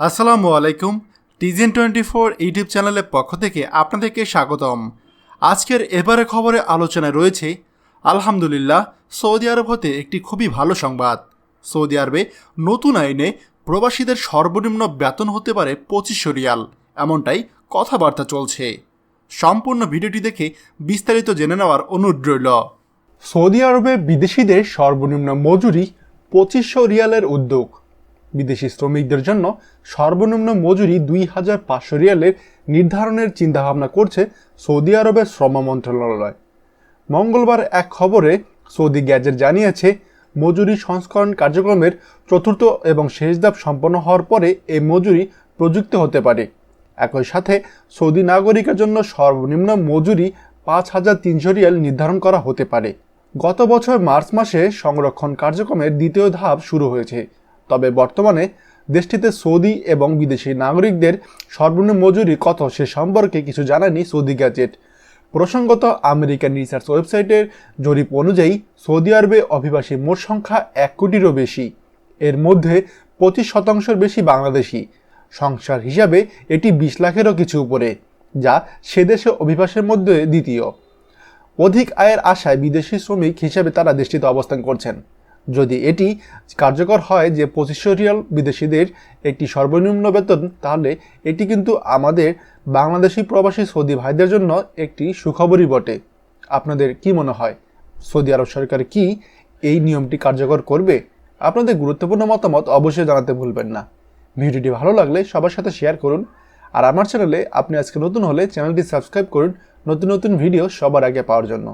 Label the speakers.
Speaker 1: আসসালামু আলাইকুম টিজেন twenty four YouTube চ্যানেলের পক্ষ থেকে আপনাদেরকে স্বাগতম। আজকের এবারে খবরে আলোচনায় রয়েছে, আলহামদুলিল্লাহ, সৌদি আরব হতে একটি খুবই ভালো সংবাদ। সৌদি আরবে নতুন আইনে প্রবাসীদের সর্বনিম্ন বেতন হতে পারে পঁচিশশো রিয়াল, এমনটাই কথাবার্তা চলছে। সম্পূর্ণ ভিডিওটি দেখে বিস্তারিত জেনে নেওয়ার অনুরোধ রইল।
Speaker 2: সৌদি আরবে বিদেশিদের সর্বনিম্ন মজুরি পঁচিশশো রিয়ালের উদ্যোগ। বিদেশি শ্রমিকদের জন্য সর্বনিম্ন মজুরি দুই হাজার পাঁচশো রিয়ালের নির্ধারণের চিন্তাভাবনা করছে সৌদি আরবের শ্রম মন্ত্রণালয়। মঙ্গলবার এক খবরে সৌদি গ্যাজেট জানিয়েছে, মজুরি সংস্করণ কার্যক্রমের চতুর্থ এবং শেষ ধাপ সম্পন্ন হওয়ার পরে এই মজুরি প্রযুক্ত হতে পারে। একই সাথে সৌদি নাগরিকের জন্য সর্বনিম্ন মজুরি পাঁচ হাজার তিনশো রিয়াল নির্ধারণ করা হতে পারে। গত বছর মার্চ মাসে সংরক্ষণ কার্যক্রমের দ্বিতীয় ধাপ শুরু হয়েছে। তবে বর্তমানে দেশটিতে সৌদি এবং বিদেশি নাগরিকদের সর্বনিম্ন মজুরি কত সে সম্পর্কে কিছু জানায়নি সৌদি গ্যাজেট। প্রসঙ্গত আমেরিকান রিসার্চ ওয়েবসাইটের জরিপ অনুযায়ী, সৌদি আরবে অভিবাসী মোট সংখ্যা এক কোটিরও বেশি। এর মধ্যে পঁচিশ শতাংশের বেশি বাংলাদেশি। সংসার হিসাবে এটি বিশ লাখেরও কিছু উপরে, যা সে দেশে অভিবাসের মধ্যে দ্বিতীয়। অধিক আয়ের আশায় বিদেশি শ্রমিক হিসেবে তারা দেশটিতে অবস্থান করছেন। যদি এটি কার্যকর হয় যে পঁচিশশো রিয়াল বিদেশিদের একটি সর্বনিম্ন বেতন, তাহলে এটি কিন্তু আমাদের বাংলাদেশি প্রবাসী সৌদি ভাইদের জন্য একটি সুখবরই বটে। আপনাদের কি মনে হয়? সৌদি আরব সরকার কি এই নিয়মটি কার্যকর করবে? আপনাদের গুরুত্বপূর্ণ মতামত অবশ্যই জানাতে ভুলবেন না। ভিডিওটি ভালো লাগলে সবার সাথে শেয়ার করুন। আর আমার চ্যানেলে আপনি আজকে নতুন হলে চ্যানেলটি সাবস্ক্রাইব করুন নতুন নতুন ভিডিও সবার আগে পাওয়ার জন্য।